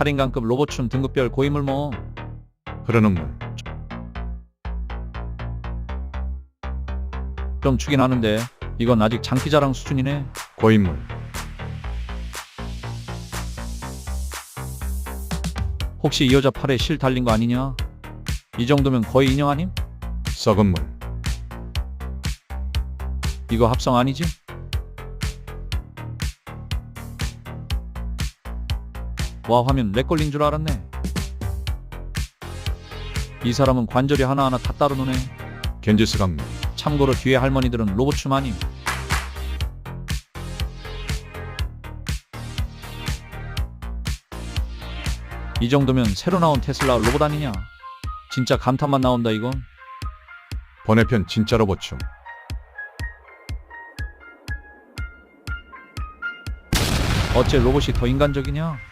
8인강급 로봇춤 등급별 고인물 모음. 흐르는 물, 좀 추긴 하는데 이건 아직 장기자랑 수준이네. 고인물, 혹시 이 여자 팔에 실 달린 거 아니냐? 이 정도면 거의 인형 아님? 썩은 물, 이거 합성 아니지? 와 화면 렉 걸린 줄 알았네. 이 사람은 관절이 하나하나 다 따로 노네. 겐지스 강물, 참고로 뒤에 할머니들은 로봇춤 아님. 이 정도면 새로 나온 테슬라 로봇 아니냐? 진짜 감탄만 나온다 이건. 번외편 진짜 로봇춤, 어째 로봇이 더 인간적이냐